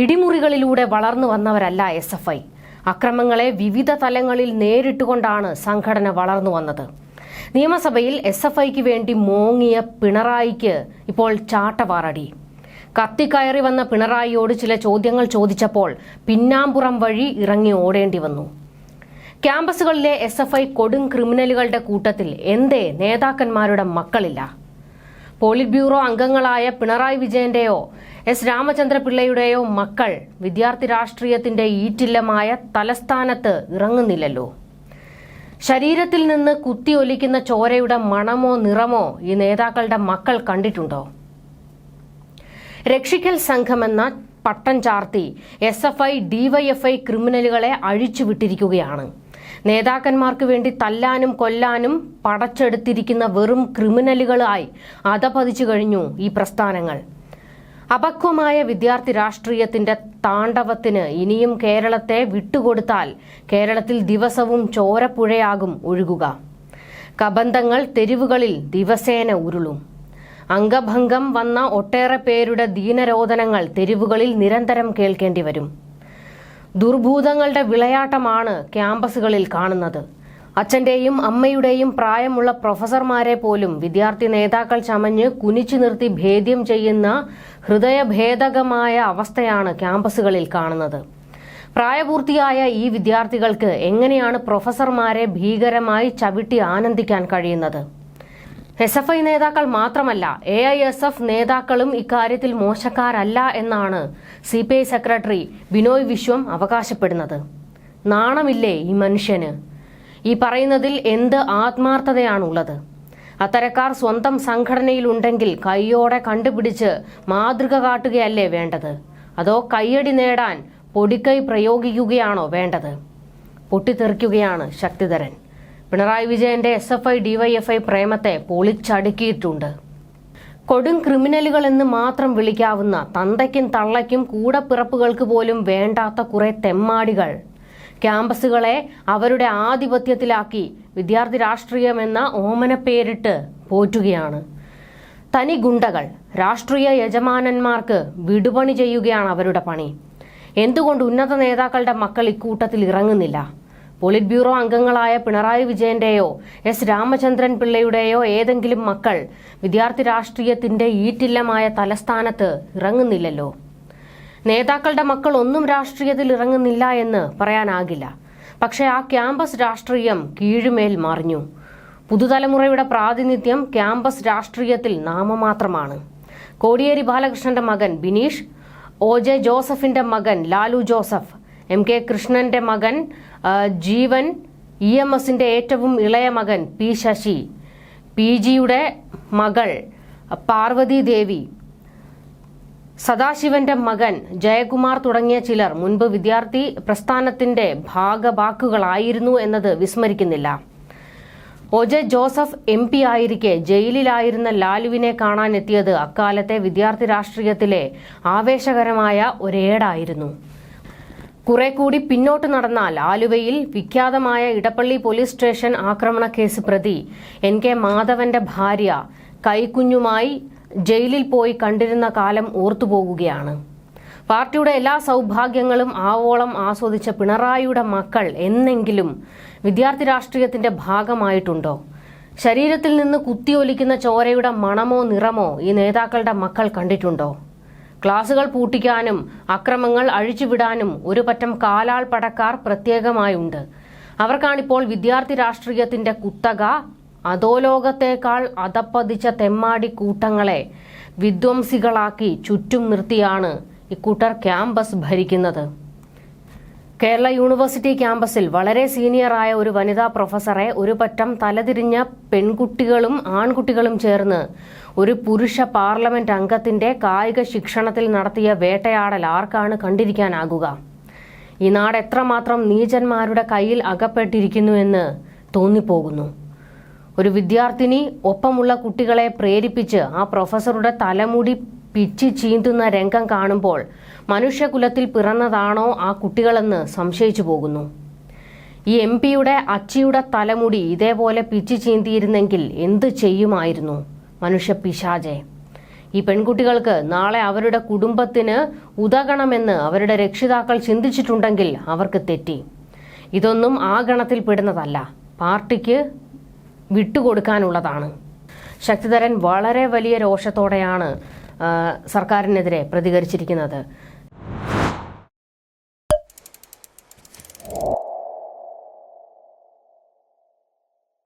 ഇടിമുറികളിലൂടെ വളർന്നു വന്നവരല്ല S F I. അക്രമങ്ങളെ വിവിധ തലങ്ങളിൽ നേരിട്ടുകൊണ്ടാണ് സംഘടന വളർന്നു വന്നത്. നിയമസഭയിൽ എസ് എഫ് ഐക്ക് വേണ്ടി മോങ്ങിയ പിണറായിക്ക് ഇപ്പോൾ ചാട്ടവാറടി. കത്തിക്കയറി വന്ന പിണറായിയോട് ചില ചോദ്യങ്ങൾ ചോദിച്ചപ്പോൾ പിന്നാമ്പുറം വഴി ഇറങ്ങി ഓടേണ്ടി വന്നു. ക്യാമ്പസുകളിലെ എസ് എഫ് ഐ കൊടും ക്രിമിനലുകളുടെ കൂട്ടത്തിൽ എന്തേ നേതാക്കന്മാരുടെ മക്കളില്ല? പോളിറ്റ് ബ്യൂറോ അംഗങ്ങളായ പിണറായി വിജയന്റെയോ എസ് രാമചന്ദ്രപിള്ളയുടെയോ മക്കൾ വിദ്യാർത്ഥി രാഷ്ട്രീയത്തിന്റെ ഈറ്റില്ലമായ തലസ്ഥാനത്ത് ഇറങ്ങുന്നില്ലല്ലോ. ശരീരത്തിൽ നിന്ന് കുത്തി ഒലിക്കുന്ന ചോരയുടെ മണമോ നിറമോ ഈ നേതാക്കളുടെ മക്കൾ കണ്ടിട്ടുണ്ടോ? രക്ഷിക്കൽ സംഘമെന്ന പട്ടം ചാർത്തി എസ് എഫ് ഐ ഡിവൈഎഫ്ഐ ക്രിമിനലുകളെ അഴിച്ചുവിട്ടിരിക്കുകയാണ്. നേതാക്കന്മാർക്ക് വേണ്ടി തല്ലാനും കൊല്ലാനും പടച്ചെടുത്തിരിക്കുന്ന വെറും ക്രിമിനലുകളായി അധപതിച്ചു കഴിഞ്ഞു ഈ പ്രസ്ഥാനങ്ങൾ. അപക്വമായ വിദ്യാർത്ഥി രാഷ്ട്രീയത്തിന്റെ താണ്ഡവത്തിന് ഇനിയും കേരളത്തെ വിട്ടുകൊടുത്താൽ കേരളത്തിൽ ദിവസവും ചോരപ്പുഴയാകും ഒഴുകുക. കബന്ധങ്ങൾ തെരുവുകളിൽ ദിവസേന ഉരുളും. അംഗഭംഗം വന്ന ഒട്ടേറെ പേരുടെ ദീനരോധനങ്ങൾ തെരുവുകളിൽ നിരന്തരം കേൾക്കേണ്ടി വരും. ദുർഭൂതങ്ങളുടെ വിളയാട്ടമാണ് ക്യാമ്പസുകളിൽ കാണുന്നത്. അച്ഛന്റെയും അമ്മയുടെയും പ്രായമുള്ള പ്രൊഫസർമാരെ പോലും വിദ്യാർത്ഥി നേതാക്കൾ ചമഞ്ഞ് കുനിച്ചു നിർത്തി ഭേദ്യം ചെയ്യുന്ന ഹൃദയഭേദകമായ അവസ്ഥയാണ് ക്യാമ്പസുകളിൽ കാണുന്നത്. പ്രായപൂർത്തിയായ ഈ വിദ്യാർത്ഥികൾക്ക് എങ്ങനെയാണ് പ്രൊഫസർമാരെ ഭീകരമായി ചവിട്ടി ആനന്ദിക്കാൻ കഴിയുന്നത്? എസ് എഫ് ഐ നേതാക്കൾ മാത്രമല്ല എ ഐ എസ് എഫ് നേതാക്കളും ഇക്കാര്യത്തിൽ മോശക്കാരല്ല എന്നാണ് C P I secretary Binoy Viswam അവകാശപ്പെടുന്നത്. നാണമില്ലേ ഈ മനുഷ്യന്? ഈ പറയുന്നതിൽ എന്ത് ആത്മാർത്ഥതയാണുള്ളത്? അത്തരക്കാർ സ്വന്തം സംഘടനയിലുണ്ടെങ്കിൽ കൈയോടെ കണ്ടുപിടിച്ച് മാതൃക കാട്ടുകയല്ലേ വേണ്ടത്? അതോ കയ്യടി നേടാൻ പൊടിക്കൈ പ്രയോഗിക്കുകയാണോ വേണ്ടത്? പൊട്ടിത്തെറിക്കുകയാണ് ശക്തിധരൻ. പിണറായി വിജയന്റെ എസ് എഫ് ഐ ഡിവൈഎഫ്ഐ പ്രേമത്തെ പൊളിച്ചടുക്കിയിട്ടുണ്ട്. കൊടും ക്രിമിനലുകൾ എന്ന് മാത്രം വിളിക്കാവുന്ന തന്തയ്ക്കും തള്ളയ്ക്കും കൂടപ്പിറപ്പുകൾക്ക് പോലും വേണ്ടാത്ത കുറെ തെമ്മാടികൾ. ക്യാമ്പസുകളെ അവരുടെ ആധിപത്യത്തിലാക്കി വിദ്യാർത്ഥി രാഷ്ട്രീയം എന്ന ഓമന പേരിട്ട് പോറ്റുകയാണ്. തനി ഗുണ്ടകൾ രാഷ്ട്രീയ യജമാനന്മാർക്ക് വിടുപണി ചെയ്യുകയാണ് അവരുടെ പണി. എന്തുകൊണ്ട് ഉന്നത നേതാക്കളുടെ മക്കൾ ഇക്കൂട്ടത്തിൽ ഇറങ്ങുന്നില്ല? പോളിറ്റ് ബ്യൂറോ അംഗങ്ങളായ പിണറായി വിജയന്റെയോ എസ് രാമചന്ദ്രൻ പിള്ളയുടെയോ ഏതെങ്കിലും മക്കൾ വിദ്യാർത്ഥി രാഷ്ട്രീയത്തിന്റെ ഈറ്റില്ലമായ തലസ്ഥാനത്ത് ഇറങ്ങുന്നില്ലല്ലോ. നേതാക്കളുടെ മക്കൾ ഒന്നും രാഷ്ട്രീയത്തിൽ ഇറങ്ങുന്നില്ല എന്ന് പറയാനാകില്ല. പക്ഷേ ആ ക്യാമ്പസ് രാഷ്ട്രീയം കീഴുമേൽ മറിഞ്ഞു. പുതുതലമുറയുടെ പ്രാതിനിധ്യം ക്യാമ്പസ് രാഷ്ട്രീയത്തിൽ നാമമാത്രമാണ്. കോടിയേരി ബാലകൃഷ്ണന്റെ മകൻ ബിനീഷ് ഒ ജെ ജോസഫിന്റെ മകൻ ലാലു ജോസഫ് എം കെ കൃഷ്ണന്റെ മകൻ ജീവൻ ഇ എം എസിന്റെ ഏറ്റവും ഇളയ മകൻ പി ശശി. പി ജിയുടെ മകൾ പാർവതി ദേവി. സദാശിവന്റെ മകൻ ജയകുമാർ തുടങ്ങിയ ചിലർ മുൻപ് വിദ്യാർത്ഥി പ്രസ്ഥാനത്തിന്റെ ഭാഗവാക്കുകളായിരുന്നു എന്നത് വിസ്മരിക്കുന്നില്ല. O J Joseph M P ആയിരിക്കെ ജയിലിലായിരുന്ന ലാലുവിനെ കാണാനെത്തിയത് അക്കാലത്തെ വിദ്യാർത്ഥി രാഷ്ട്രീയത്തിലെ ആവേശകരമായ ഒരേടായിരുന്നു. കുറെ കൂടി പിന്നോട്ട് നടന്നാൽ ആലുവയിൽ വിഖ്യാതമായ ഇടപ്പള്ളി പോലീസ് സ്റ്റേഷൻ ആക്രമണ കേസ് പ്രതി. എൻ കെ മാധവന്റെ ഭാര്യ കൈക്കുഞ്ഞുമായി ജയിലിൽ പോയി കണ്ടിരുന്ന കാലം ഓർത്തുപോകുകയാണ് പാർട്ടിയുടെ എല്ലാ സൗഭാഗ്യങ്ങളും ആവോളം ആസ്വദിച്ച പിണറായിയുടെ മക്കൾ എന്നെങ്കിലും വിദ്യാർത്ഥി രാഷ്ട്രീയത്തിന്റെ ഭാഗമായിട്ടുണ്ടോ? ശരീരത്തിൽ നിന്ന് കുത്തിയൊലിക്കുന്ന ചോരയുടെ മണമോ നിറമോ ഈ നേതാക്കളുടെ മക്കൾ കണ്ടിട്ടുണ്ടോ? ക്ലാസുകൾ പൂട്ടിക്കാനും അക്രമങ്ങൾ അഴിച്ചുവിടാനും ഒരു പറ്റം കാലാൾ പടക്കാർ പ്രത്യേകമായുണ്ട്. അവർക്കാണിപ്പോൾ വിദ്യാർത്ഥി രാഷ്ട്രീയത്തിന്റെ കുത്തക അധോലോകത്തേക്കാൾ അതപ്പതിച്ച തെമ്മാടി കൂട്ടങ്ങളെ വിധ്വംസികളാക്കി ചുറ്റും നിർത്തിയാണ് ഇക്കൂട്ടർ ക്യാമ്പസ് ഭരിക്കുന്നത്. കേരള യൂണിവേഴ്സിറ്റി ക്യാമ്പസിൽ വളരെ സീനിയറായ ഒരു വനിതാ പ്രൊഫസറെ ഒരു പറ്റം തലതിരിഞ്ഞ പെൺകുട്ടികളും ആൺകുട്ടികളും ചേർന്ന് ഒരു പുരുഷ പാർലമെന്റ് അംഗത്തിന്റെ കായിക ശിക്ഷണത്തിൽ നടത്തിയ വേട്ടയാടൽ ആർക്കാണ് കണ്ടിരിക്കാനാകുക? ഈ നാട് എത്രമാത്രം നീചന്മാരുടെ കയ്യിൽ അകപ്പെട്ടിരിക്കുന്നുവെന്ന് തോന്നിപ്പോകുന്നു. ഒരു വിദ്യാർത്ഥിനി ഒപ്പമുള്ള കുട്ടികളെ പ്രേരിപ്പിച്ച് ആ പ്രൊഫസറുടെ തലമുടി പിച്ചി ചീന്തുന്ന രംഗം കാണുമ്പോൾ മനുഷ്യകുലത്തിൽ പിറന്നതാണോ ആ കുട്ടികളെന്ന് സംശയിച്ചു പോകുന്നു. ഈ എം പിയുടെ അച്ചിയുടെ തലമുടി ഇതേപോലെ പിച്ചി ചീന്തിയിരുന്നെങ്കിൽ എന്ത് ചെയ്യുമായിരുന്നു മനുഷ്യ പിശാചെ. ഈ പെൺകുട്ടികൾക്ക് നാളെ അവരുടെ കുടുംബത്തിന് ഉതകണമെന്ന് അവരുടെ രക്ഷിതാക്കൾ ചിന്തിച്ചിട്ടുണ്ടെങ്കിൽ അവർക്ക് തെറ്റി. ഇതൊന്നും ആ ഗണത്തിൽ പെടുന്നതല്ല. പാർട്ടിക്ക് വിട്ടുകൊടുക്കാനുള്ളതാണ്. ശക്തിധരൻ വളരെ വലിയ രോഷത്തോടെയാണ് സർക്കാരിനെതിരെ പ്രതികരിച്ചിരിക്കുന്നത്.